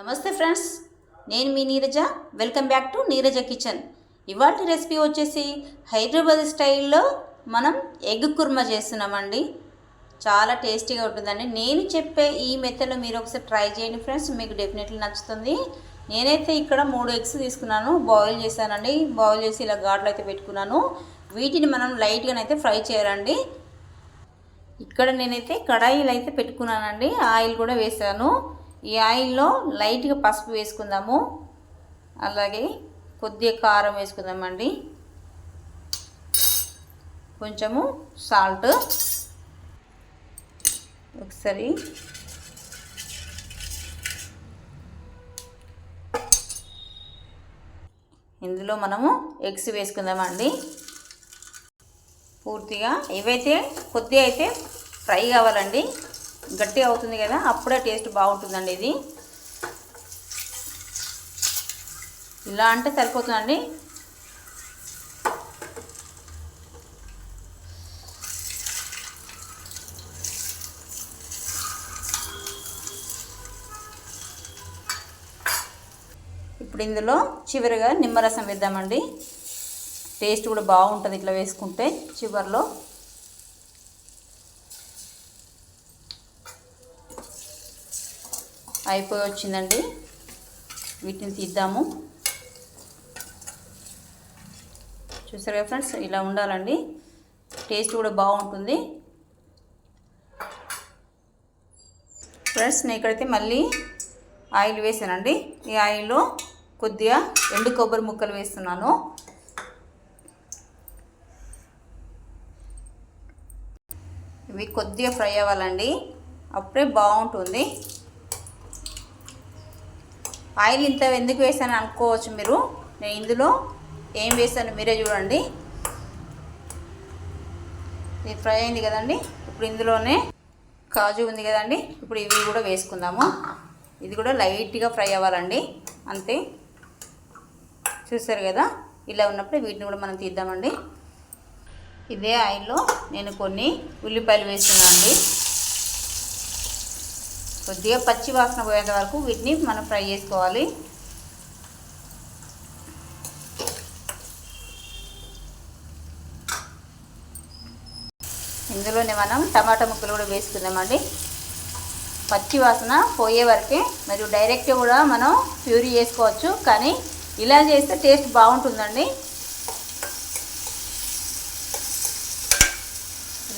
నమస్తే ఫ్రెండ్స్ నేను మీ Neeraja. Welcome back to Neeraja kitchen ఇవాళ రెసిపీ వచ్చేసి హైదరాబాద్ స్టైల్లో మనం ఎగ్ కుర్మా చేస్తున్నామండి. చాలా టేస్టీగా ఉంటుందండి. నేను చెప్పే ఈ మెథడ్లో మీరు ఒకసారి ట్రై చేయండి ఫ్రెండ్స్ మీకు డెఫినెట్లీ నచ్చుతుంది. నేనైతే ఇక్కడ మూడు ఎగ్స్ తీసుకున్నాను బాయిల్ చేశానండి. బాయిల్ చేసి ఇలా ఘాట్లు అయితే పెట్టుకున్నాను. వీటిని మనం లైట్గానైతే ఫ్రై చేయాలండి. ఇక్కడ నేనైతే కడాయిలు అయితే పెట్టుకున్నానండి. ఆయిల్ కూడా వేసాను ఈ ఆయిల్లో లైట్గా పసుపు వేసుకుందాము. అలాగే కొద్దిగా కారం వేసుకుందామండి. కొంచెము సాల్ట్. ఒకసారి ఇందులో మనము ఎగ్స్ వేసుకుందామండి. పూర్తిగా ఇవైతే కొద్దిగా అయితే ఫ్రై కావాలండి. గట్టి అవుతుంది కదా అప్పుడే టేస్ట్ బాగుంటుందండి ఇది. ఇలా అంటే సరిపోతుందండి. ఇప్పుడు ఇందులో చివరిగా నిమ్మరసం వేద్దామండి. టేస్ట్ కూడా బాగుంటుంది ఇట్లా వేసుకుంటే చివరిలో. అయిపోయి వచ్చిందండి. వీటిని తీద్దాము. చూసారు కదా ఫ్రెండ్స్ ఇలా ఉండాలండి. టేస్ట్ కూడా బాగుంటుంది. ఫ్రెండ్స్ నేను ఇక్కడైతే మళ్ళీ ఆయిల్ వేసానండి. ఈ ఆయిల్లో కొద్దిగా ఎండు కొబ్బరి ముక్కలు వేస్తున్నాను. ఇవి కొద్దిగా ఫ్రై అవ్వాలండి. అప్పుడే బాగుంటుంది. ఆయిల్ ఇంత ఎందుకు వేసాను అనుకోవచ్చు మీరు? నేను ఇందులో ఏం వేసాను మీరే చూడండి. ఇది ఫ్రై అయింది కదండి. ఇప్పుడు ఇందులోనే కాజు ఉంది కదండి. ఇప్పుడు ఇవి కూడా వేసుకుందాము. ఇది కూడా లైట్గా ఫ్రై అవ్వాలండి. అంతే. చూసారు కదా? ఇలా ఉన్నప్పుడు వీటిని కూడా మనం తీద్దామండి. ఇదే ఆయిల్లో నేను కొన్ని ఉల్లిపాయలు వేస్తున్నాను అండి కొద్దిగా పచ్చి వాసన పోయేంత వరకు వీటిని మనం ఫ్రై చేసుకోవాలి. ఇందులోనే మనం టమాటా ముక్కలు కూడా వేసుకుందామండి. పచ్చి వాసన పోయే వరకే మరియు డైరెక్ట్ కూడా మనం ప్యూరీ చేసుకోవచ్చు కానీ ఇలా చేస్తే టేస్ట్ బాగుంటుందండి.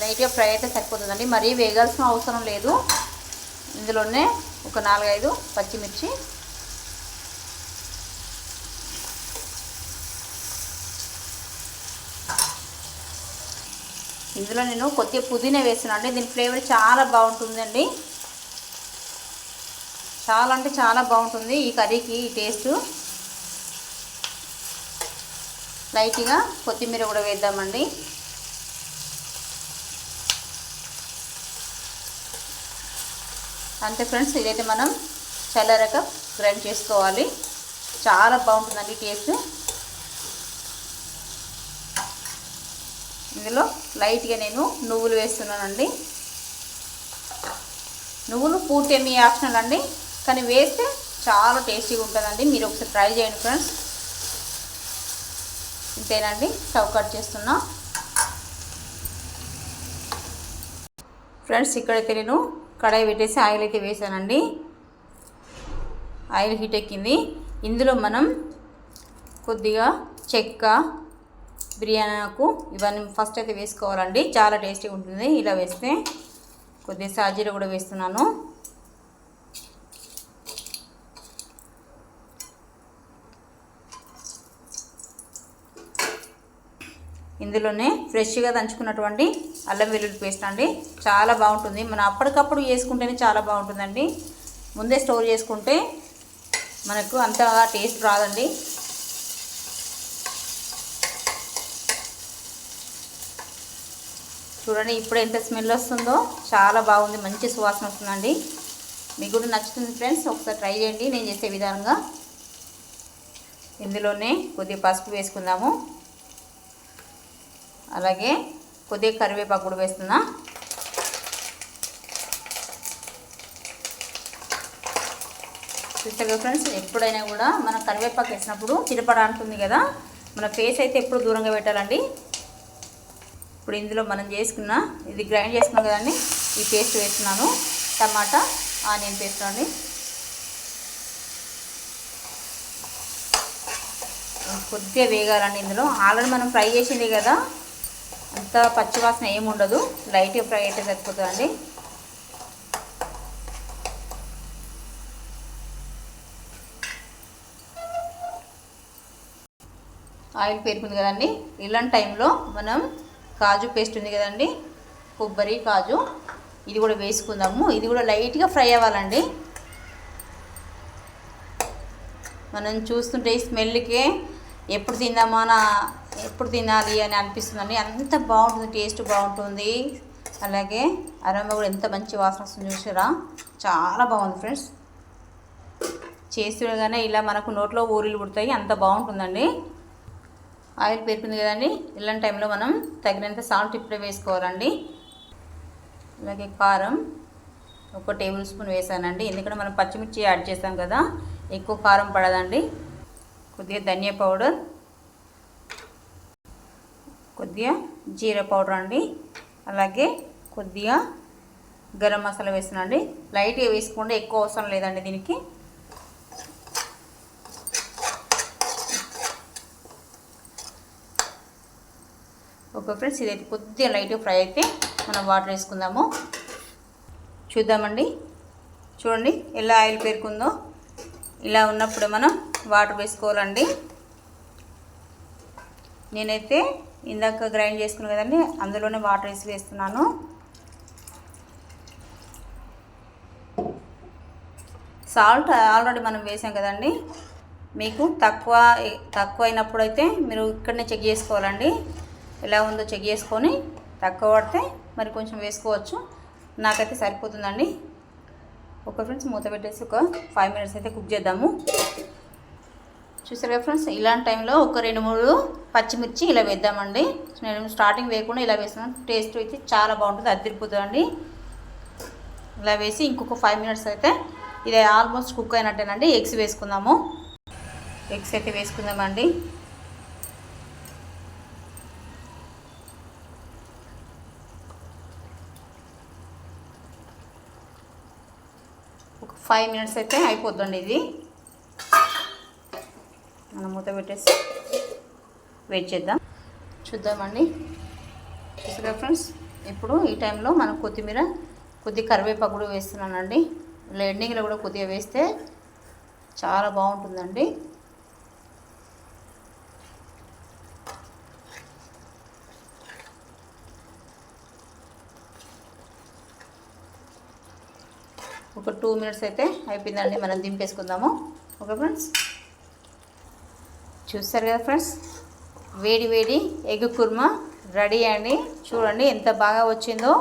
లైట్గా ఫ్రై అయితే సరిపోతుందండి. మరీ వేగాల్సిన అవసరం లేదు. ఇందులోనే ఒక నాలుగైదు పచ్చిమిర్చి. ఇందులో నేను కొద్దిగా పుదీనా వేస్తున్నాను అండి దీని ఫ్లేవర్ చాలా బాగుంటుందండి. చాలా అంటే చాలా బాగుంటుంది ఈ కర్రీకి ఈ టేస్ట్. లైట్గా కొత్తిమీర కూడా వేద్దామండి. అంతే ఫ్రెండ్స్ ఇదైతే మనం చల్లరక గ్రైండ్ చేసుకోవాలి. చాలా బాగుంటుందండి టేస్ట్. ఇందులో లైట్గా నేను నువ్వులు వేస్తున్నానండి. నువ్వులు పూర్తి మీ ఆప్షనల్ అండి. కానీ వేస్తే చాలా టేస్టీగా ఉంటుందండి. మీరు ఒకసారి ట్రై చేయండి ఫ్రెండ్స్. ఇంతేనండి. స్టవ్ కట్ చేస్తున్నా. ఫ్రెండ్స్ ఇక్కడైతే నేను కడాయి పెట్టేసి ఆయిల్ అయితే వేసానండి. ఆయిల్ హీట్ ఎక్కింది. ఇందులో మనం కొద్దిగా చెక్క బిర్యానీ ఆకు ఇవన్నీ ఫస్ట్ అయితే వేసుకోవాలండి. చాలా టేస్టీగా ఉంటుంది. ఇలా వేస్తే కొద్దిగా సాజీర కూడా వేస్తున్నాను. ఇందులోనే ఫ్రెష్గా దంచుకున్నటువంటి అల్లం వెల్లుల్లి పేస్ట్ అండి. చాలా బాగుంటుంది. మనం అప్పటికప్పుడు చేసుకుంటేనే చాలా బాగుంటుందండి. ముందే స్టోర్ చేసుకుంటే మనకు అంతగా టేస్ట్ రాదండి. చూడండి ఇప్పుడు ఎంత స్మెల్ వస్తుందో. చాలా బాగుంది. మంచి సువాసన వస్తుందండి. మీకు కూడా నచ్చుతుంది ఫ్రెండ్స్. ఒకసారి ట్రై చేయండి. నేను చేసే విధానంగా. ఇందులోనే కొద్దిగా పసుపు వేసుకుందాము. అలాగే కొద్దిగా కరివేపాకు కూడా వేస్తున్నా. చూస్తారు ఫ్రెండ్స్ ఎప్పుడైనా కూడా మనం కరివేపాకు వేసినప్పుడు చిరపడ అంటుంది కదా మన ఫేస్ అయితే ఎప్పుడు దూరంగా పెట్టాలండి. ఇప్పుడు ఇందులో మనం చేసుకున్న ఇది గ్రైండ్ చేసుకున్నాం కదండి ఈ పేస్ట్ వేస్తున్నాను. టమాటా ఆనియన్ పేస్ట్ అండి. కొద్దిగా వేగాలండి ఇందులో. ఆల్రెడీ మనం ఫ్రై చేసింది కదా అంత పచ్చివాసన ఏమి ఉండదు. లైట్గా ఫ్రై అయితే సరిపోతుందండి. ఆయిల్ పేరుకుంది కదండి. ఇలాంటి టైంలో మనం కాజు పేస్ట్ ఉంది కదండి. కొబ్బరి కాజు. ఇది కూడా వేసుకుందాము. ఇది కూడా లైట్గా ఫ్రై అవ్వాలండి. మనం చూస్తుంటే ఈ స్మెల్కే ఎప్పుడు తిందామా నా ఎప్పుడు తినాలి అని అనిపిస్తుందండి. అంత బాగుంటుంది టేస్ట్ బాగుంటుంది. అలాగే అరమ్మ కూడా ఎంత మంచి వాసన వస్తుంది చూసారా? చాలా బాగుంది ఫ్రెండ్స్. చేస్తుండగానే ఇలా మనకు నోట్లో ఊరిలు పుడతాయి అంత బాగుంటుందండి. ఆయిల్ పేరుకుంది కదండి ఇలాంటి టైంలో మనం తగినంత సాల్ట్ ఇప్పుడే వేసుకోవాలండి. అలాగే కారం ఒక టేబుల్ స్పూన్ వేసానండి. ఎందుకంటే మనం పచ్చిమిర్చి యాడ్ చేస్తాం కదా ఎక్కువ కారం పడదండి. కొద్దిగా ధనియా పౌడర్ కొద్దిగా జీరా పౌడర్ అండి. అలాగే కొద్దిగా గరం మసాలా వేసినండి. లైట్గా వేసుకోండి ఎక్కువ అవసరం లేదండి దీనికి. ఓకే ఫ్రెండ్స్ ఇదైతే కొద్దిగా లైట్గా ఫ్రై అయితే మనం వాటర్ వేసుకుందాము. చూద్దామండి. చూడండి ఎలా ఆయిల్ పేరుకుందో. ఇలా ఉన్నప్పుడు మనం వాటర్ వేసుకోవాలండి. నేనైతే ఇందాక గ్రైండ్ చేసుకున్నాను కదండి అందులోనే వాటర్ వేసి వేస్తున్నాను. సాల్ట్ ఆల్రెడీ మనం వేసాం కదండి. మీకు తక్కువ తక్కువ అయినప్పుడు అయితే మీరు ఇక్కడనే చెక్ చేసుకోవాలండి. ఎలా ఉందో చెక్ చేసుకొని తక్కువ పడితే మరి కొంచెం వేసుకోవచ్చు. నాకైతే సరిపోతుందండి. ఒక ఫ్రెండ్స్ మూత పెట్టేసి ఒక ఫైవ్ మినిట్స్ అయితే కుక్ చేద్దాము. చూసారు కదా ఫ్రెండ్స్? ఇలాంటి టైంలో ఒక రెండు మూడు పచ్చిమిర్చి ఇలా వేద్దామండి. నేను స్టార్టింగ్ వేయకుండా ఇలా వేస్తున్నాను. టేస్ట్ అయితే చాలా బాగుంటుంది అద్దరిపోతుందండి ఇలా వేసి ఇంకొక ఫైవ్ మినిట్స్ అయితే ఇది ఆల్మోస్ట్ కుక్ అయినట్టేనండి. ఎగ్స్ వేసుకుందాము. ఎగ్స్ అయితే వేసుకుందామండి. ఒక ఫైవ్ మినిట్స్ అయితే అయిపోద్దండి ఇది. మనం మూత పెట్టేసి వెయిట్ చేద్దాం. చూద్దామండి. చూసారా ఫ్రెండ్స్ ఇప్పుడు ఈ టైంలో మనం కొత్తిమీర కొద్ది కరివేపాకు కూడా వేస్తున్నానండి. ఎండింగ్లో కూడా కొద్దిగా వేస్తే చాలా బాగుంటుందండి. ఒక టూ మినిట్స్ అయితే అయిపోయిందండి. మనం దింపేసుకుందాము. ఓకే ఫ్రెండ్స్ చూస్తారు కదా ఫ్రెండ్స్? వేడి వేడి ఎగ్ కుర్మా రెడీ అండి. చూడండి ఎంత బాగా వచ్చిందో.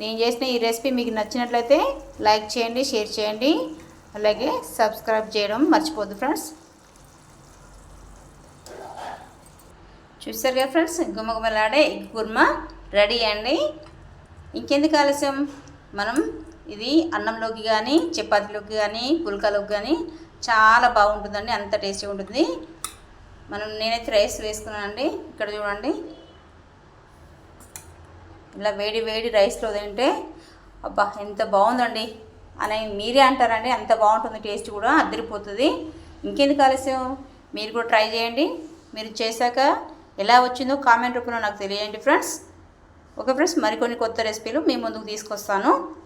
నేను చేసిన ఈ రెసిపీ మీకు నచ్చినట్లయితే లైక్ చేయండి షేర్ చేయండి. అలాగే సబ్స్క్రైబ్ చేయడం మర్చిపోద్దు ఫ్రెండ్స్. చూస్తారు కదా ఫ్రెండ్స్? గుమ్మగుమ్మలాడే ఎగ్ కుర్మా రెడీ అండి. ఇంకెందుకు ఆలస్యం? మనం ఇది అన్నంలోకి కానీ చపాతీలోకి కానీ పుల్కాలోకి కానీ చాలా బాగుంటుందండి. అంత టేస్టీగా ఉంటుంది. మనం నేనైతే రైస్ వేసుకున్నానండి. ఇక్కడ చూడండి. ఇలా వేడి వేడి రైస్లో తింటే అబ్బా ఎంత బాగుందండి. అని మీరే అంటారండి. అంత బాగుంటుంది టేస్ట్ కూడా అద్దరిపోతుంది. ఇంకెందుకు ఆలస్యం? మీరు కూడా ట్రై చేయండి. మీరు చేశాక ఎలా వచ్చిందో కామెంట్ రూపంలో నాకు తెలియండి ఫ్రెండ్స్. ఓకే ఫ్రెండ్స్ మరికొన్ని కొత్త రెసిపీలు మీ ముందుకు తీసుకొస్తాను.